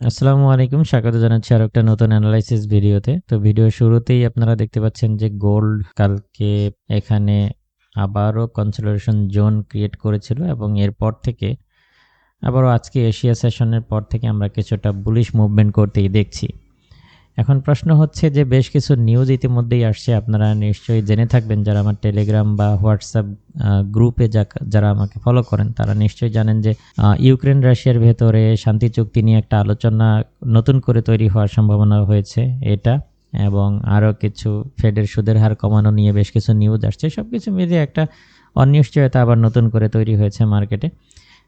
আসসালামু আলাইকুম। স্বাগত জানাচ্ছি আরও একটা নতুন অ্যানালাইসিস ভিডিওতে। তো ভিডিও শুরুতেই আপনারা দেখতে পাচ্ছেন যে গোল্ড কালকে এখানে আবারও কনসোলিডেশন জোন ক্রিয়েট করেছিল এবং এরপর থেকে আবারও আজকে এশিয়া সেশনের পর থেকে আমরা কিছুটা বুলিশ মুভমেন্ট করতেই দেখছি। এখন প্রশ্ন হচ্ছে যে বেশ কিছু নিউজ ইতিমধ্যেই আসছে। আপনারা নিশ্চয়ই জেনে থাকবেন যারা আমার টেলিগ্রাম বা হোয়াটসঅ্যাপ গ্রুপে যারা আমাকে ফলো করেন, তারা নিশ্চয়ই জানেন যে ইউক্রেন রাশিয়ার ভেতরে শান্তি চুক্তি নিয়ে একটা আলোচনা নতুন করে তৈরি হওয়ার সম্ভাবনা হয়েছে এটা। এবং আরও কিছু ফেডের সুদের হার কমানো নিয়ে বেশ কিছু নিউজ আসছে। সব কিছু মিলিয়ে একটা অনিশ্চয়তা আবার নতুন করে তৈরি হয়েছে মার্কেটে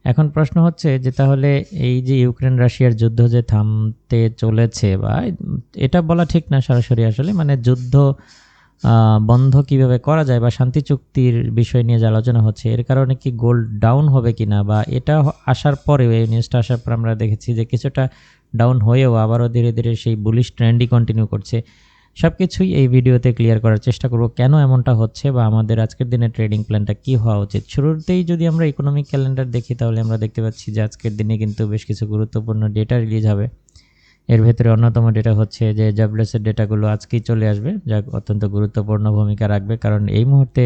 এখন প্রশ্ন হচ্ছে যে তাহলে এই যে ইউক্রেন রাশিয়ার যুদ্ধ যে থামতে চলেছে বা এটা বলা ঠিক না সরাসরি আসলে? মানে যুদ্ধ বন্ধ কীভাবে করা যায় বা শান্তি চুক্তির বিষয় নিয়ে যে আলোচনা হচ্ছে, এর কারণে কি গোল্ড ডাউন হবে কিনা বা এটা আসার পরেও, এই নিউজটা আসার পর আমরা দেখেছি যে কিছুটা ডাউন হয়েও আবারও ধীরে ধীরে সেই বুলিশ ট্রেন্ডই কন্টিনিউ করছে। সব কিছুই এই ভিডিওতে ক্লিয়ার করার চেষ্টা করব কেন এমনটা হচ্ছে বা আমাদের আজকের দিনে ট্রেডিং প্ল্যানটা কি হওয়া উচিত। শুরুতেই যদি আমরা ইকোনমিক ক্যালেন্ডার দেখি তাহলে আমরা দেখতে পাচ্ছি যে আজকের দিনে কিন্তু বেশ কিছু গুরুত্বপূর্ণ ডেটা রিলিজ হবে। এর ভেতরে অন্যতম ডেটা হচ্ছে যে জবলেসের ডেটাগুলো আজকেই চলে আসবে, যা অত্যন্ত গুরুত্বপূর্ণ ভূমিকা রাখবে। কারণ এই মুহূর্তে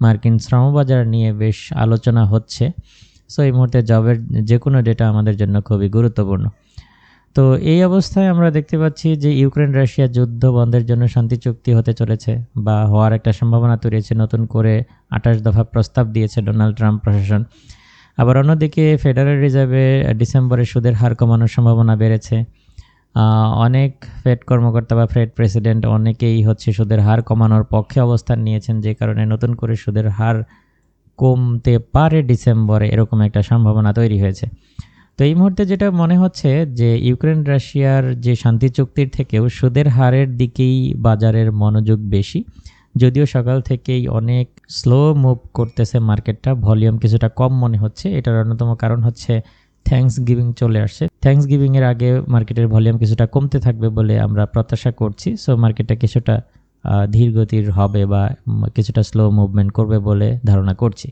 মার্কিন শ্রমবাজার নিয়ে বেশ আলোচনা হচ্ছে। সো এই মুহূর্তে জবের যে কোনো ডেটা আমাদের জন্য খুবই গুরুত্বপূর্ণ। তো এই অবস্থায় আমরা দেখতে পাচ্ছি যে ইউক্রেন রাশিয়া যুদ্ধ বন্ধের জন্য শান্তি চুক্তি হতে চলেছে বা হওয়ার একটা সম্ভাবনা তৈরি হয়েছে নতুন করে আঠাশ দফা প্রস্তাব দিয়েছে ডোনাল্ড ট্রাম্প প্রশাসন। আবার অন্যদিকে ফেডারেল রিজার্ভে ডিসেম্বরে সুদের হার কমানোর সম্ভাবনা বেড়েছে। অনেক ফেড কর্মকর্তা বা ফেড প্রেসিডেন্ট অনেকেই হচ্ছে সুদের হার কমানোর পক্ষে অবস্থান নিয়েছেন, যে কারণে নতুন করে সুদের হার কমতে পারে ডিসেম্বরে, এরকম একটা সম্ভাবনা তৈরি হয়েছে। তো এই মুহূর্তে যেটা মনে হচ্ছে যে ইউক্রেন রাশিয়ার যে শান্তি চুক্তির থেকেও সুদের হারের দিকেই বাজারের মনোযোগ বেশি। যদিও সকাল থেকেই অনেক স্লো মুভ করতেছে মার্কেটটা ভলিউম কিছুটা কম মনে হচ্ছে। এটার অন্যতম কারণ হচ্ছে থ্যাঙ্কস গিভিং চলে আসছে। থ্যাঙ্কস গিভিংয়ের আগে মার্কেটের ভলিউম কিছুটা কমতে থাকবে বলে আমরা প্রত্যাশা করছি। সো মার্কেটটা কিছুটা আহ, ধীর গতির হবে বা কিছুটা স্লো মুভমেন্ট করবে বলে ধারণা করছি।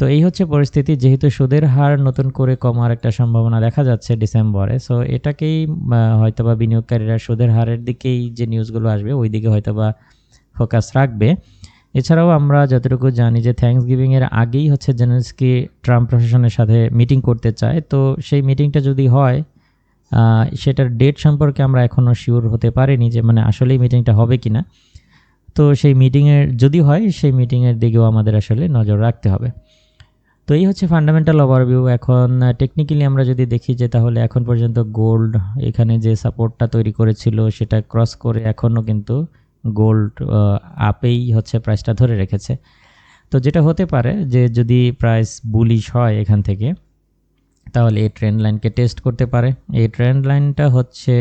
তো এই হচ্ছে পরিস্থিতি, যেহেতু সুদের হার নতুন করে কমার একটা সম্ভাবনা দেখা যাচ্ছে ডিসেম্বরে সো এটাকেই হয়তোবা বিনিয়োগকারীরা সুদের হারের দিকেই যে নিউজগুলো আসবে ওই দিকে হয়তোবা ফোকাস রাখবে। এছাড়াও আমরা যতটুকু জানি যে থ্যাঙ্কস গিভিংয়ের আগেই হচ্ছে জেনেলস্কি ট্রাম্প প্রশাসনের সাথে মিটিং করতে চায়, তো সেই মিটিংটা যদি হয় সেটার ডেট সম্পর্কে আমরা এখনও শিওর হতে পারিনি যে মানে আসলেই মিটিংটা হবে কি না তো সেই মিটিংয়ের যদি হয়, সেই মিটিংয়ের দিকেও আমাদের আসলে নজর রাখতে হবে। তো এই হচ্ছে ফান্ডামেন্টাল ওভারভিউ এখন টেকনিক্যালি আমরা যদি দেখি যে তাহলে এখন পর্যন্ত গোল্ড এখানে যে সাপোর্টটা তৈরি করেছিল, সেটা ক্রস করে এখনও কিন্তু গোল্ড আপেই হচ্ছে প্রাইসটা ধরে রেখেছে। তো যেটা হতে পারে যে যদি প্রাইস বুলিশ হয় এখান থেকে, তাহলে এই ট্রেন্ড লাইনকে টেস্ট করতে পারে। এই ট্রেন্ড লাইনটা হচ্ছে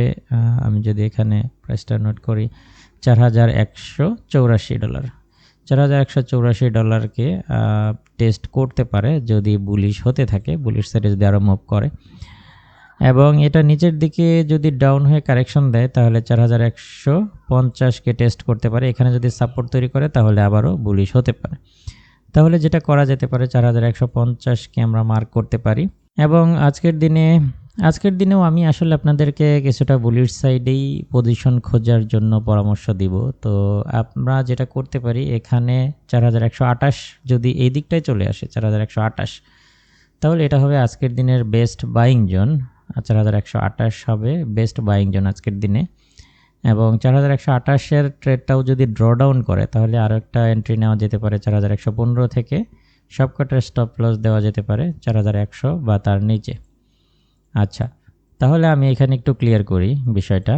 আমি যদি এখানে প্রাইসটা নোট করি, চার হাজার একশো চৌরাশি ডলার চার হাজার একশো চৌরাশি ডলারকে টেস্ট করতে পারে যদি বুলিশ হতে থাকে বুলিশ যদি আরও মুভ করে। এবং এটা নিচের দিকে যদি ডাউন হয়ে কারেকশন দেয়, তাহলে চার হাজার একশো পঞ্চাশকে টেস্ট করতে পারে। এখানে যদি সাপোর্ট তৈরি করে, তাহলে আবারও বুলিশ হতে পারে। তাহলে যেটা করা যেতে পারে, চার হাজার একশো পঞ্চাশকে আমরা মার্ক করতে পারি। এবং আজকের দিনে আজকের দিনেও আমি আসলে আপনাদেরকে কিছুটা বুলিশ সাইডেই পজিশন খোঁজার জন্য পরামর্শ দিব। তো আমরা যেটা করতে পারি, এখানে চার হাজার একশো আটাশ যদি এই দিকটায় চলে আসে, চার হাজার একশো আটাশ তাহলে এটা হবে আজকের দিনের বেস্ট বাইং জোন চার হাজার একশো আটাশ হবে বেস্ট বাইং জোন আজকের দিনে। এবং চার হাজার একশো আটাশের ট্রেডটাও যদি ড্র ডাউন করে, তাহলে আরও একটা এন্ট্রি নেওয়া যেতে পারে চার হাজার একশো পনেরো থেকে। সবকটার স্টপ লস দেওয়া যেতে পারে চার হাজার একশো বা তার নিচে। আচ্ছা তাহলে আমি এখানে একটু ক্লিয়ার করি বিষয়টা।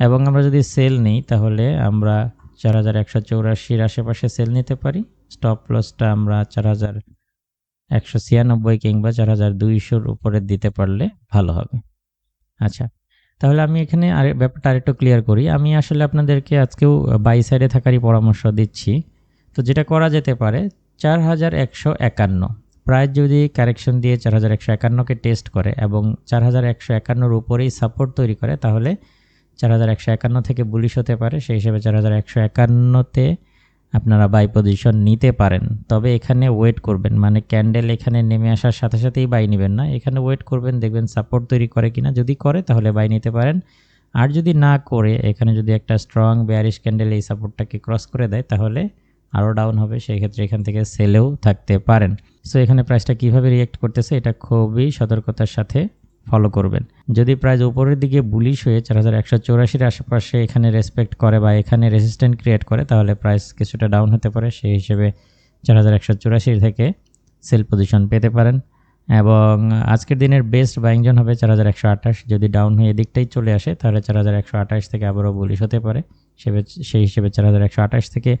এবং আমরা যদি সেল নিই, তাহলে আমরা চার হাজার একশো চৌরাশির আশেপাশে সেল নিতে পারি। স্টপ লসটা আমরা চার হাজার একশো ছিয়ানব্বই কিংবা চার হাজার দুইশোর উপরে দিতে পারলে ভালো হবে। আচ্ছা তাহলে আমি এখানে আর, ব্যাপারটা আরেকটু ক্লিয়ার করি। আমি আসলে আপনাদেরকে আজকেও বাই সাইডে থাকারই পরামর্শ দিচ্ছি। তো যেটা করা যেতে পারে, চার হাজার একশো একান্ন। প্রায় যদি কারেকশন দিয়ে চার হাজার একশো একান্নকে টেস্ট করে এবং চার হাজার একশো একান্নর উপরেই সাপোর্ট তৈরি করে, তাহলে চার হাজার একশো একান্ন থেকে বুলিশ হতে পারে। সেই হিসেবে চার হাজার একশো একান্নতে আপনারা বাই পজিশন নিতে পারেন। তবে এখানে ওয়েট করবেন। মানে ক্যান্ডেল এখানে নেমে আসার সাথে সাথেই বাই নেবেন না। এখানে ওয়েট করবেন, দেখবেন সাপোর্ট তৈরি করে কিনা। যদি করে, তাহলে বাই নিতে পারেন। আর যদি না করে, এখানে যদি একটা স্ট্রং বেয়ারিশ ক্যান্ডেল এই সাপোর্টটাকে ক্রস করে দেয়, তাহলে আরও ডাউন হবে সেই ক্ষেত্রে এখান থেকে সেলেও থাকতে পারেন। সো এখানে প্রাইসটা কীভাবে রিয়েক্ট করতেছে, এটা খুবই সতর্কতার সাথে ফলো করবেন। যদি প্রাইস উপরের দিকে বুলিশ হয়ে চার হাজার একশো চৌরাশির আশেপাশে এখানে রেসপেক্ট করে বা এখানে রেসিস্ট্যান্ট ক্রিয়েট করে, তাহলে প্রাইস কিছুটা ডাউন হতে পারে। সেই হিসেবে চার হাজার একশো চৌরাশি থেকে সেল পজিশন পেতে পারেন। এবং আজকের দিনের বেস্ট বাইং জোন হবে চার হাজার একশো আঠাশ। যদি ডাউন হয়ে এদিকটাই চলে আসে, তাহলে চার হাজার একশো আঠাশ থেকে আবারও বুলিশ হতে পারে। সেবে সেই হিসেবে চার হাজার একশো আঠাশ থেকে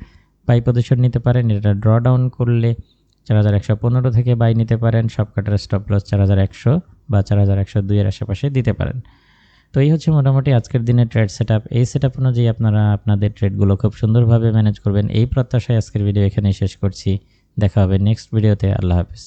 বাই পজিশন নিতে পারেন, এটা ড্র ডাউন করলে চার হাজার একশো পনেরো থেকে বাই নিতে পারেন সব কাটার স্টপ লস চার হাজার একশো বা চার হাজার একশো দুইয়ের আশেপাশে দিতে পারেন। তো এই হচ্ছে মোটামুটি আজকের দিনের ট্রেড সেট এই সেট অনুযায়ী আপনারা আপনাদের ট্রেডগুলো খুব সুন্দরভাবে ম্যানেজ করবেন। এই প্রত্যাশায় আজকের ভিডিও এখানেই শেষ করছি। দেখা হবে নেক্সট ভিডিওতে আল্লাহ হাফিজ।